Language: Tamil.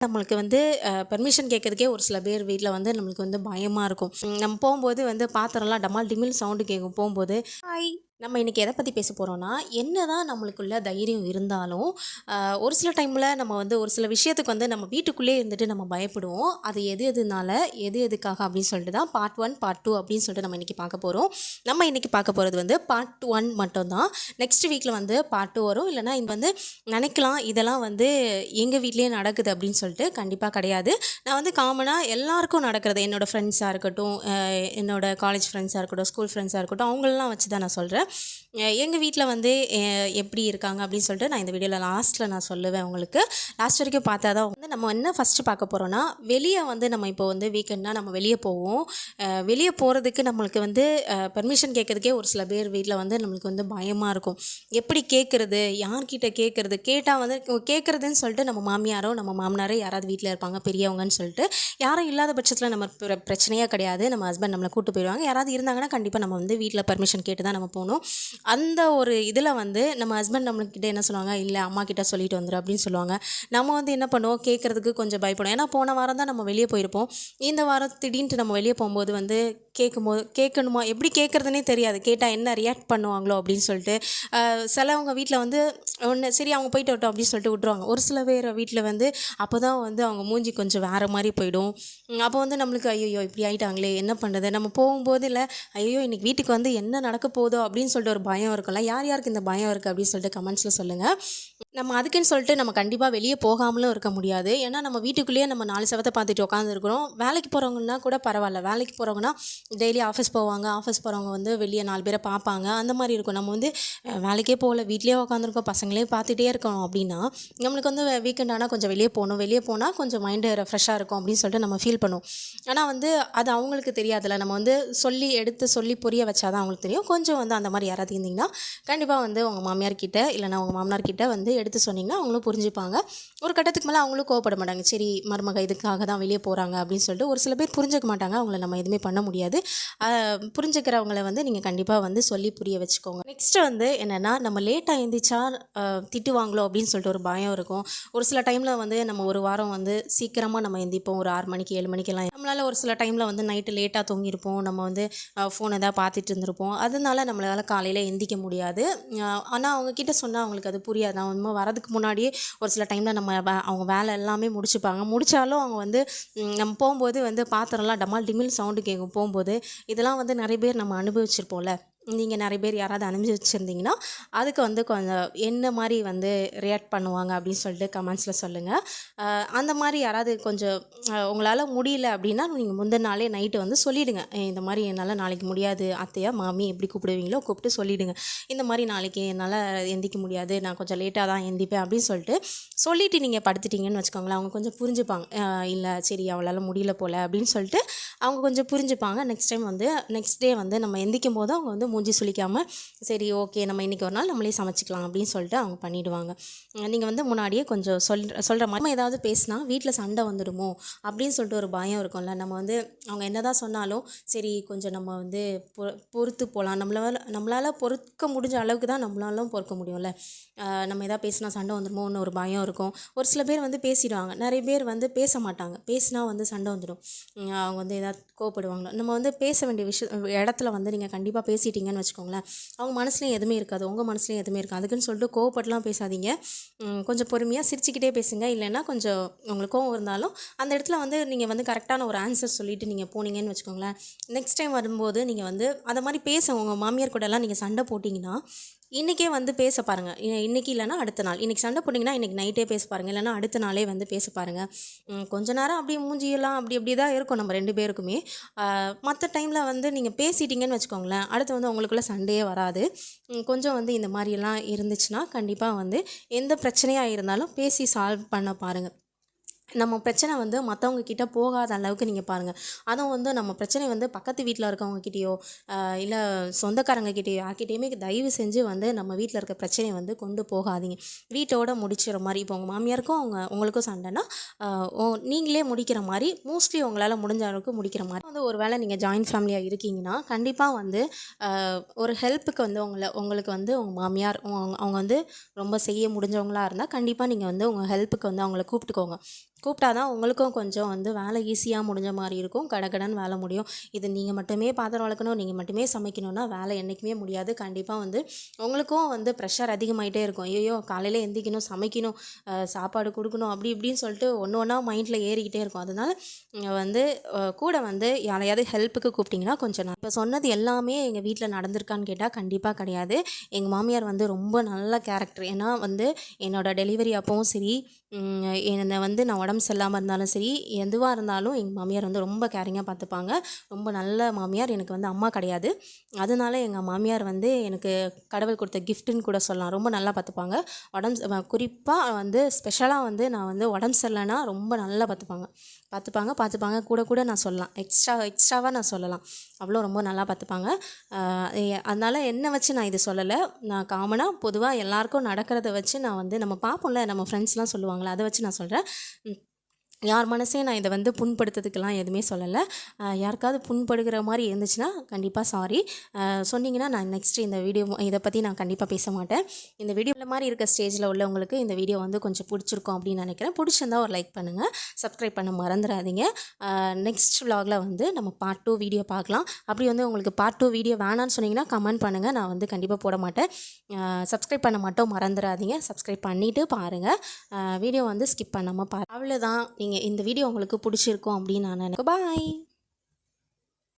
நம்மளுக்கு வந்து பெர்மிஷன் கேட்கறதுக்கே ஒரு சில பேர் வீட்டில் வந்து நம்மளுக்கு வந்து பயமாக இருக்கும். நம்ம போகும்போது வந்து பாத்திரம்லாம் டமால் டிமில் சவுண்டு கேட்கும் போகும்போது ஹாய் நம்ம இன்றைக்கி எதை பற்றி பேச போகிறோன்னா என்ன தான் நம்மளுக்குள்ள தைரியம் இருந்தாலும் ஒரு சில டைமில் நம்ம வந்து ஒரு சில விஷயத்துக்கு வந்து நம்ம வீட்டுக்குள்ளே இருந்துட்டு நம்ம பயப்படுவோம். அது எது எதுனால எது எதுக்காக அப்படின்னு சொல்லிட்டு தான் பார்ட் ஒன் பார்ட் டூ அப்படின்னு சொல்லிட்டு நம்ம இன்றைக்கி பார்க்க போகிறோம் நம்ம இன்றைக்கி பார்க்க போகிறது வந்து பார்ட் ஒன் மட்டும்தான். நெக்ஸ்ட் வீக்கில் வந்து பார்ட் டூ வரும். இல்லைனா இது வந்து நினைக்கலாம் இதெல்லாம் வந்து எங்கள் வீட்லேயே நடக்குது அப்படின்னு சொல்லிட்டு கண்டிப்பாக கிடையாது. நான் வந்து காமனாக எல்லாருக்கும் நடக்கிறது என்னோடய ஃப்ரெண்ட்ஸாக இருக்கட்டும் என்னோடய காலேஜ் ஃப்ரெண்ட்ஸாக இருக்கட்டும் ஸ்கூல் ஃப்ரெண்ட்ஸாக இருக்கட்டும் அவங்களெலாம் வச்சு தான் நான் சொல்கிறேன் எங்கள் வீட்டில் வந்து எப்படி இருக்காங்க அப்படின்னு சொல்லிட்டு நான் இந்த வீடியோவில் லாஸ்ட்டில் நான் சொல்லுவேன் உங்களுக்கு. லாஸ்ட் வரைக்கும் பார்த்தா தான் வந்து நம்ம என்ன ஃபஸ்ட்டு பார்க்க போகிறோன்னா வெளியே வந்து நம்ம இப்போ வந்து வீக்கெண்ட்னால் நம்ம வெளியே போவோம். வெளியே போகிறதுக்கு நம்மளுக்கு வந்து பெர்மிஷன் கேட்கறதுக்கே ஒரு சில பேர் வீட்டில் வந்து நம்மளுக்கு வந்து பயமாக இருக்கும். எப்படி கேட்குறது யார்கிட்ட கேட்குறது கேட்டால் வந்து கேட்குறதுன்னு சொல்லிட்டு நம்ம மாமியாரோ நம்ம மாமனாரோ யாராவது வீட்டில் இருப்பாங்க பெரியவங்கன்னு சொல்லிட்டு யாரும் இல்லாத பட்சத்தில் நம்ம பிர- கிடையாது. நம்ம ஹஸ்பண்ட் நம்மளை கூட்டு போயிடுவாங்க. யாராவது இருந்தாங்கன்னா கண்டிப்பாக நம்ம வந்து வீட்டில் பர்மிஷன் கேட்டு தான் நம்ம போகணும். அந்த ஒரு இதில் வந்து நம்ம ஹஸ்பண்ட் நம்மக்கிட்ட என்ன சொல்லுவாங்க? இல்லை அம்மா கிட்ட சொல்லிட்டு வந்துடும் அப்படின்னு சொல்லுவாங்க. நம்ம வந்து என்ன பண்ணுவோம்? கேட்குறதுக்கு கொஞ்சம் பயப்படும் ஏன்னா போன வாரம் தான் நம்ம வெளியே போயிருப்போம். இந்த வாரம் திடீர்னு நம்ம வெளியே போகும்போது வந்து கேட்கும்போது கேட்கணுமா? எப்படி கேட்குறதுனே தெரியாது. கேட்டால் என்ன ரியாக்ட் பண்ணுவாங்களோ அப்படின்னு சொல்லிட்டு சிலவங்க வீட்டில் வந்து ஒன்று சரி அவங்க போயிட்டு வரட்டும் அப்படின்னு சொல்லிட்டு விட்ருவாங்க ஒரு சில பேர் வீட்டில் வந்து அப்போ தான் வந்து அவங்க மூஞ்சி கொஞ்சம் வேறு மாதிரி போயிடும். அப்போ வந்து நம்மளுக்கு ஐயோ இப்படி ஆயிட்டாங்களே என்ன பண்ணுறது நம்ம போகும்போது இல்லை ஐயோ இன்றைக்கி வீட்டுக்கு வந்து என்ன நடக்க போதோ அப்படின்னு சொல்லிட்டு ஒரு பயம் இருக்கும்ல. யார் யாருக்கு இந்த பயம் இருக்குது அப்படின்னு சொல்லிட்டு கமெண்ட்ஸில் சொல்லுங்கள் நம்ம அதுக்குன்னு சொல்லிட்டு நம்ம கண்டிப்பாக வெளியே போகாமலும் இருக்க முடியாது. ஏன்னா நம்ம வீட்டுக்குள்ளேயே நம்ம நாலு செவத்தை பார்த்துட்டு உட்காந்துருக்குறோம் வேலைக்கு போகிறவங்கன்னா கூட பரவாயில்ல. வேலைக்கு போகிறவங்கன்னா டெய்லி ஆஃபீஸ் போவாங்க. ஆஃபீஸ் போகிறவங்க வந்து வெளியே நாலு பேரை பார்ப்பாங்க. அந்த மாதிரி இருக்கும். நம்ம வந்து வேலைக்கே போகல. வீட்லேயே உட்காந்துருக்கோம் பசங்களே பார்த்துட்டே இருக்கணும் அப்படின்னா நம்மளுக்கு வந்து வீக்கெண்ட் ஆனால் கொஞ்சம் வெளியே போகணும். வெளியே போனால் கொஞ்சம் மைண்டு ஃப்ரெஷ்ஷாக இருக்கும் அப்படின்னு சொல்லிட்டு நம்ம ஃபீல் பண்ணுவோம். ஆனால் வந்து அது அவங்களுக்கு தெரியாதுல்ல. நம்ம வந்து சொல்லி எடுத்து சொல்லி புரிய வச்சாதான் அவங்களுக்கு தெரியும். கொஞ்சம் வந்து அந்த மாதிரி யாராவது இருந்தீங்கன்னா கண்டிப்பாக வந்து உங்கள் மாமியார் கிட்டே இல்லைனா உங்கள் மாமனார் கிட்டே வந்து எடுத்து சொன்னீங்கன்னா அவங்களும் புரிஞ்சுப்பாங்க. ஒரு கட்டத்துக்கு மேலே அவங்களும் கோவப்பட மாட்டாங்க. சரி மருமக இதுக்காக தான் வெளியே போகிறாங்க அப்படின்னு சொல்லிட்டு ஒரு சில பேர் புரிஞ்சுக்க மாட்டாங்க. அவங்கள நம்ம எதுவுமே பண்ண முடியாது. புரிஞ்சுக்கிறவங்கள வந்து நீங்கள் கண்டிப்பாக வந்து சொல்லி புரிய வச்சுக்கோங்க. நெக்ஸ்ட்டு வந்து என்னென்னா நம்ம லேட்டாக எழுந்திரிச்சா திட்டுவாங்களோ அப்படின்னு சொல்லிட்டு ஒரு பயம் இருக்கும். ஒரு சில டைமில் வந்து நம்ம ஒரு வாரம் வந்து சீக்கிரமாக நம்ம எந்திப்போம். ஒரு ஆறு மணிக்கு ஏழு மணிக்கெல்லாம் நம்மளால் ஒரு சில டைமில் வந்து நைட்டு லேட்டாக தூங்கியிருப்போம். நம்ம வந்து ஃபோன் எதாவது பார்த்துட்டு இருந்திருப்போம். அதனால நம்மளால் காலையில் எந்திக்க முடியாது. ஆனால் அவங்கக்கிட்ட சொன்னால் அவங்களுக்கு அது புரியாது. அவங்க வரதுக்கு முன்னாடியே ஒரு சில டைமில் நம்ம வே- அவங்க வேலை எல்லாமே முடிச்சுப்பாங்க. முடித்தாலும் அவங்க வந்து நம்ம போகும்போது வந்து பாத்திரம்லாம் டமால் டிமில் சவுண்டு கேட்கும் போகும்போது இதெல்லாம் வந்து நிறைய பேர் நம்ம அனுபவிச்சிருப்போம்ல. நீங்கள் நிறைய பேர் யாராவது அனுபவிச்சிருந்தீங்கன்னா அதுக்கு வந்து கொஞ்சம் என்ன மாதிரி வந்து ரியாக்ட் பண்ணுவாங்க அப்படின்னு சொல்லிட்டு கமெண்ட்ஸில் சொல்லுங்கள் அந்த மாதிரி யாராவது கொஞ்சம் உங்களால் முடியல அப்படின்னா நீங்கள் முந்தின நாளே நைட்டு வந்து சொல்லிவிடுங்க இந்த மாதிரி என்னால் நாளைக்கு முடியாது அத்தையா மாமி எப்படி கூப்பிடுவீங்களோ கூப்பிட்டு சொல்லிவிடுங்க இந்த மாதிரி நாளைக்கு என்னால் எந்திக்க முடியாது நான் கொஞ்சம் லேட்டாக தான் எந்திப்பேன் அப்படின்னு சொல்லிட்டு சொல்லிட்டு நீங்கள் படுத்துட்டீங்கன்னு வச்சுக்கோங்களேன் அவங்க கொஞ்சம் புரிஞ்சுப்பாங்க. இல்லை சரி அவளால் முடியல போல் அப்படின்னு சொல்லிட்டு அவங்க கொஞ்சம் புரிஞ்சுப்பாங்க. நெக்ஸ்ட் டைம் வந்து நெக்ஸ்ட் டே வந்து நம்ம எந்திக்கும் போது அவங்க வந்து மூஞ்சி சுளிக்காமல் சரி ஓகே நம்ம இன்றைக்கி ஒரு நாள் நம்மளே சமைச்சிக்கலாம் அப்படின்னு சொல்லிட்டு அவங்க பண்ணிவிடுவாங்க நீங்கள் வந்து முன்னாடியே கொஞ்சம் சொல் சொல்கிற மாதிரி நம்ம ஏதாவது பேசினா வீட்டில் சண்டை வந்துடுமோ அப்படின்னு சொல்லிட்டு ஒரு பயம் இருக்கும்ல. நம்ம வந்து அவங்க என்ன தான் சொன்னாலும் சரி கொஞ்சம் நம்ம வந்து பொ பொறுத்து போகலாம் நம்மளால் நம்மளால் பொறுக்க முடிஞ்ச அளவுக்கு தான் நம்மளாலும் பொறுக்க முடியும்ல. நம்ம எதாவது பேசினா சண்டை வந்துடுமோன்னு ஒரு பயம் இருக்கும். ஒரு சில பேர் வந்து பேசிடுவாங்க. நிறைய பேர் வந்து பேச மாட்டாங்க. பேசினா வந்து சண்டை வந்துடும். அவங்க வந்து எதாவது கோவப்படுவாங்க. நம்ம வந்து பேச வேண்டிய விஷயம் இடத்துல வந்து நீங்கள் கண்டிப்பாக பேசிட்டீங்கன்னு வச்சுக்கோங்களேன். அவங்க மனசுலையும் எதுவுமே இருக்காது. உங்கள் மனசுலையும் எதுவுமே இருக்காது. அதுக்குன்னு சொல்லிட்டு கோவப்பட்டுலாம் பேசாதீங்க. கொஞ்சம் பொறுமையாக சிரிச்சுக்கிட்டே பேசுங்க. இல்லைன்னா கொஞ்சம் உங்களுக்கு கோவம் இருந்தாலும் அந்த இடத்துல வந்து நீங்கள் வந்து கரெக்டான ஒரு ஆன்சர் சொல்லிட்டு நீங்கள் போனீங்கன்னு வச்சுக்கோங்களேன். நெக்ஸ்ட் டைம் வரும்போது நீங்கள் வந்து அதை மாதிரி பேச உங்கள் மாமியார் கூடலாம் நீங்கள் சண்டை போட்டிங்கன்னா இன்றைக்கே வந்து பேச பாருங்கள் இன்றைக்கி இல்லைன்னா அடுத்த நாள். இன்றைக்கி சண்டை போட்டிங்கன்னா இன்றைக்கி நைட்டே பேச பாருங்கள் இல்லைன்னா அடுத்த நாளே வந்து பேச பாருங்கள் கொஞ்ச நேரம் அப்படியே மூஞ்சியெல்லாம் அப்படி அப்படி தான் இருக்கும் நம்ம ரெண்டு பேருக்குமே. மற்ற டைமில் வந்து நீங்கள் பேசிட்டீங்கன்னு வச்சுக்கோங்களேன் அடுத்து வந்து உங்களுக்குள்ளே சண்டையே வராது. கொஞ்சம் வந்து இந்த மாதிரியெல்லாம் இருந்துச்சுன்னா கண்டிப்பாக வந்து எந்த பிரச்சனையாக இருந்தாலும் பேசி சால்வ் பண்ண பாருங்கள் நம்ம பிரச்சனை வந்து மற்றவங்க கிட்ட போகாத அளவுக்கு நீங்கள் பாருங்கள் அதுவும் வந்து நம்ம பிரச்சனை வந்து பக்கத்து வீட்டில் இருக்கவங்க கிட்டேயோ இல்லை சொந்தக்காரங்க கிட்டேயோ தயவு செஞ்சு வந்து நம்ம வீட்டில் இருக்க பிரச்சனையை வந்து கொண்டு போகாதீங்க. வீட்டோட முடிச்சிற மாதிரி இப்போ உங்கள் மாமியாருக்கும் அவங்க உங்களுக்கும் சண்டைனா ஓ- நீங்களே முடிக்கிற மாதிரி மோஸ்ட்லி உங்களால் முடிஞ்ச அளவுக்கு முடிக்கிற மாதிரி வந்து ஒரு வேளை நீங்கள் ஜாயின்ட் ஃபேமிலியாக இருக்கீங்கன்னா கண்டிப்பாக வந்து ஒரு ஹெல்ப்புக்கு வந்து உங்களை உங்களுக்கு வந்து உங்கள் மாமியார் அவங்க வந்து ரொம்ப செய்ய முடிஞ்சவங்களா இருந்தால் கண்டிப்பாக நீங்கள் வந்து உங்கள் ஹெல்ப்புக்கு வந்து அவங்கள கூப்பிட்டுக்கோங்க. கூப்பிட்டா தான் உங்களுக்கும் கொஞ்சம் வந்து வேலை ஈஸியாக முடிஞ்ச மாதிரி இருக்கும். கடகடன் வேலை முடியும். இது நீங்கள் மட்டுமே பாத்திரம் வளர்க்கணும் நீங்கள் மட்டுமே சமைக்கணும்னா வேலை என்றைக்குமே முடியாது. கண்டிப்பாக வந்து உங்களுக்கும் வந்து ப்ரெஷர் அதிகமாகிட்டே இருக்கும். ஐயோ காலையில் எந்திக்கணும் சமைக்கணும் சாப்பாடு கொடுக்கணும் அப்படி இப்படின்னு சொல்லிட்டு ஒன்று ஒன்றா மைண்டில் ஏறிக்கிட்டே இருக்கும். அதனால் நீங்கள் வந்து கூட வந்து யாரையாவது ஹெல்ப்புக்கு கூப்பிட்டிங்கன்னா கொஞ்சம் நான் இப்போ சொன்னது எல்லாமே எங்கள் வீட்டில் நடந்திருக்கான்னு கேட்டால் கண்டிப்பாக கிடையாது. எங்கள் மாமியார் வந்து ரொம்ப நல்ல கேரக்டர் ஏன்னா வந்து என்னோட டெலிவரி அப்பவும் சரி என்னை வந்து நான் உடம்பு சரியில்லாமல் இருந்தாலும் சரி எதுவாக இருந்தாலும் எங்கள் மாமியார் வந்து ரொம்ப கேரிங்காக பார்த்துப்பாங்க ரொம்ப நல்ல மாமியார் எனக்கு வந்து அம்மா கிடையாது. அதனால எங்கள் மாமியார் வந்து எனக்கு கடவுள் கொடுத்த கிஃப்ட்டுன்னு கூட சொல்லலாம். ரொம்ப நல்லா பார்த்துப்பாங்க உடம்பு குறிப்பாக வந்து ஸ்பெஷலாக வந்து நான் வந்து உடம்பு சரியில்லைன்னா ரொம்ப நல்லா பார்த்துப்பாங்க பார்த்துப்பாங்க பார்த்துப்பாங்க கூட கூட நான் சொல்லலாம். எக்ஸ்ட்ரா எக்ஸ்ட்ராவாக நான் சொல்லலாம். அவ்வளோ ரொம்ப நல்லா பார்த்துப்பாங்க அதனால் என்னை வச்சு நான் இது சொல்லலை. நான் காமனாக பொதுவாக எல்லாருக்கும் நடக்கிறத வச்சு நான் வந்து நம்ம பார்ப்போம்ல நம்ம ஃப்ரெண்ட்ஸ்லாம் சொல்லுவாங்களே அதை வச்சு நான் சொல்கிறேன் யார் மனசையும் நான் இதை வந்து புண்படுத்துறதுக்கெல்லாம் எதுவுமே சொல்லலை. யாருக்காவது புண்படுகிற மாதிரி இருந்துச்சுன்னா கண்டிப்பாக சாரி சொன்னீங்கன்னா நான் நெக்ஸ்ட்டு இந்த வீடியோ இதை பற்றி நான் கண்டிப்பாக பேச மாட்டேன். இந்த வீடியோ மாதிரி இருக்க ஸ்டேஜில் உள்ளவங்களுக்கு இந்த வீடியோ வந்து கொஞ்சம் பிடிச்சிருக்கும் அப்படின்னு நினைக்கிறேன். பிடிச்சிருந்தா ஒரு லைக் பண்ணுங்கள் சப்ஸ்கிரைப் பண்ண மறந்துடாதீங்க. நெக்ஸ்ட் விலாகில் வந்து நம்ம பார்ட் டூ வீடியோ பார்க்கலாம். அப்படி வந்து உங்களுக்கு பார்ட் டூ வீடியோ வேணான்னு சொன்னீங்கன்னா கமெண்ட் பண்ணுங்கள் நான் வந்து கண்டிப்பாக போட மாட்டேன். சப்ஸ்கிரைப் பண்ண மட்டும் மறந்துடாதீங்க. சப்ஸ்கிரைப் பண்ணிவிட்டு பாருங்கள் வீடியோ வந்து ஸ்கிப் பண்ணாமல் பாரு அவ்வளோதான் நீங்கள் இந்த வீடியோ உங்களுக்கு பிடிச்சிருக்கும் அப்படின்னு நான் நினைக்கிறேன். பாய்